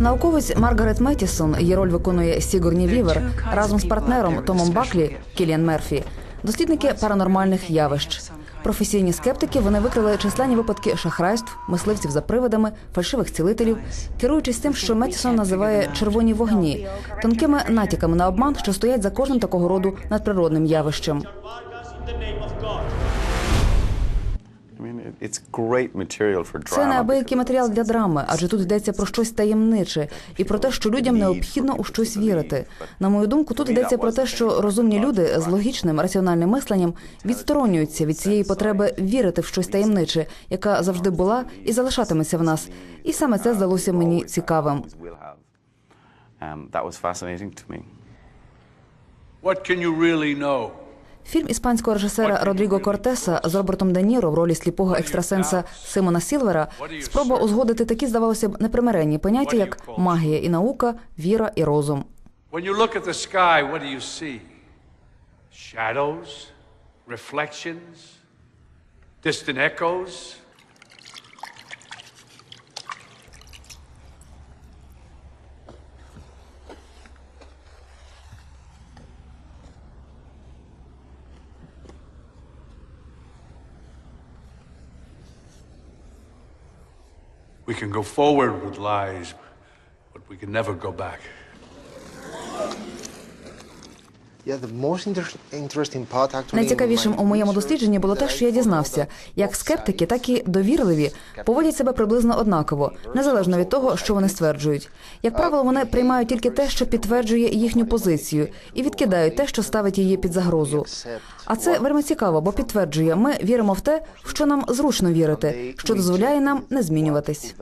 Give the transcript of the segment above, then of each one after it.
Науковець Маргарет Меттісон, її роль виконує Сігурні Вівер разом з партнером Томом Баклі Кіліан Мерфі, дослідники паранормальних явищ. Професійні скептики вони викрили численні випадки шахрайств, мисливців за привидами, фальшивих цілителів, керуючись тим, що Меттісон називає червоні вогні, тонкими натяками на обман, що стоять за кожним такого роду надприродним явищем. Це неабиякий матеріал для драми, адже тут йдеться про щось таємниче і про те, що людям необхідно у щось вірити. На мою думку, тут йдеться про те, що розумні люди з логічним раціональним мисленням відсторонюються від цієї потреби вірити в щось таємниче, яка завжди була і залишатиметься в нас. І саме це здалося мені цікавим. Always will have. That was fascinating to me. What can you really know? Фільм іспанського режисера Родріго Кортеса з Робертом Де Ніро в ролі сліпого екстрасенса Симона Сілвера спроба узгодити такі, здавалося б, непримиренні поняття, як магія і наука, віра і розум. Shadows? Distant echoes? We can go forward with lies, but we can never go back. Найцікавішим у моєму дослідженні було те, що я дізнався, як скептики, так і довірливі поводять себе приблизно однаково, незалежно від того, що вони стверджують. Як правило, вони приймають тільки те, що підтверджує їхню позицію, і відкидають те, що ставить її під загрозу. А це вельми цікаво, бо підтверджує, ми віримо в те, в що нам зручно вірити, що дозволяє нам не змінюватись.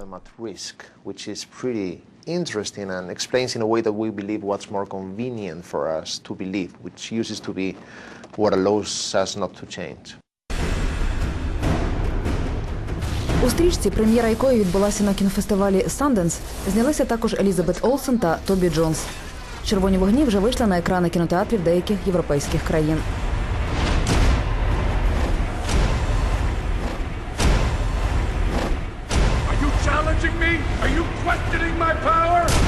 Interesting and explains in a way that we believe what's more convenient for us to believe, which uses to be what allows us not to change. У стрічці, прем'єра якої відбулася на кінофестивалі Санденс, знялися також Елізабет Олсен та Тобі Джонс. Червоні вогні вже вийшли на екрани кінотеатрів деяких європейських країн. Are you questioning my power?